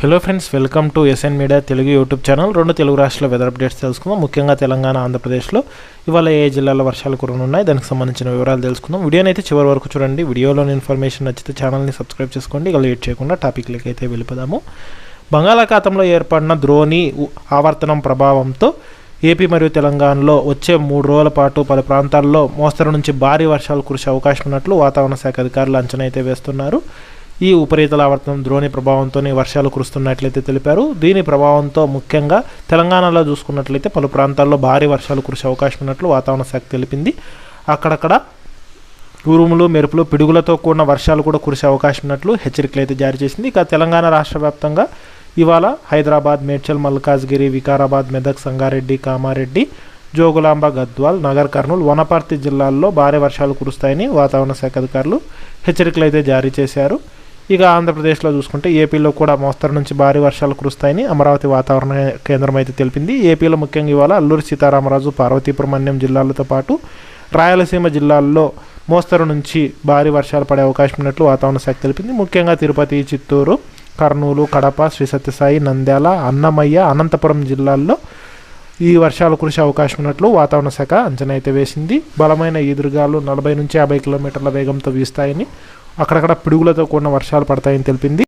Hello friends welcome to SN media Telugu YouTube channel రెండు తెలుగు రాష్ట్రాల weather updates తెలుసుకుందాం. ముఖ్యంగా తెలంగాణ ఆంధ్రప్రదేశ్లో ఇవాళ ఏ జిల్లాలో వర్షాలు కురనున్నాయి? దానికి సంబంధించిన వివరాలు తెలుసుకుందాం. వీడియోని అయితే చివరి వరకు చూడండి. వీడియోలోని ఇన్ఫర్మేషన్ నచ్చితే ఛానల్ని సబ్స్క్రైబ్ చేసుకోండి. ఇక లేట్ చేయకుండా టాపిక్లకి అయితే వెళ్ళిపోదాము. బంగాళాఖాతంలో ఏర్పడిన ద్రోణి ఆవర్తనం ప్రభావంతో ఏపీ మరియు తెలంగాణలో వచ్చే మూడు రోజుల పాటు పలు ప్రాంతాల్లో మోస్తరు నుంచి భారీ వర్షాలు కురిసే అవకాశం ఉన్నట్లు వాతావరణ శాఖ అధికారులు అంచనా అయితే వేస్తున్నారు. ఈ ఉపరితల ఆవర్తనం ద్రోణి ప్రభావంతోనే వర్షాలు కురుస్తున్నట్లయితే తెలిపారు. దీని ప్రభావంతో ముఖ్యంగా తెలంగాణలో చూసుకున్నట్లయితే పలు ప్రాంతాల్లో భారీ వర్షాలు కురిసే అవకాశం ఉన్నట్లు వాతావరణ శాఖ తెలిపింది. అక్కడక్కడ ఉరుములు మెరుపులు పిడుగులతో కూడిన వర్షాలు కూడా కురిసే అవకాశం ఉన్నట్లు హెచ్చరికలు అయితే జారీ చేసింది. ఇక తెలంగాణ రాష్ట్ర వ్యాప్తంగా ఇవాళ హైదరాబాద్ మేడ్చల్ మల్కాజ్గిరి వికారాబాద్ మెదక్ సంగారెడ్డి కామారెడ్డి జోగులాంబ గద్వాల్ నగర్ కర్నూలు వనపర్తి జిల్లాల్లో భారీ వర్షాలు కురుస్తాయని వాతావరణ శాఖ అధికారులు హెచ్చరికలు అయితే జారీ చేశారు. ఇక ఆంధ్రప్రదేశ్లో చూసుకుంటే ఏపీలో కూడా మోస్తరు నుంచి భారీ వర్షాలు కురుస్తాయని అమరావతి వాతావరణ కేంద్రం అయితే తెలిపింది. ఏపీలో ముఖ్యంగా ఇవాళ అల్లూరి సీతారామరాజు పార్వతీపురం అన్యం జిల్లాలతో పాటు రాయలసీమ జిల్లాల్లో మోస్తరు నుంచి భారీ వర్షాలు పడే అవకాశం ఉన్నట్లు వాతావరణ శాఖ తెలిపింది. ముఖ్యంగా తిరుపతి చిత్తూరు కర్నూలు కడప శ్రీ సత్యసాయి నంద్యాల అన్నమయ్య అనంతపురం జిల్లాల్లో ఈ వర్షాలు కురిసే అవకాశం ఉన్నట్లు వాతావరణ శాఖ అంచనా అయితే వేసింది. బలమైన ఈదురుగాలు నలభై నుంచి యాభై కిలోమీటర్ల వేగంతో వీస్తాయని అక్కడక్కడ పిడుగులతో కూడిన వర్షాలు పడతాయని తెలిపింది.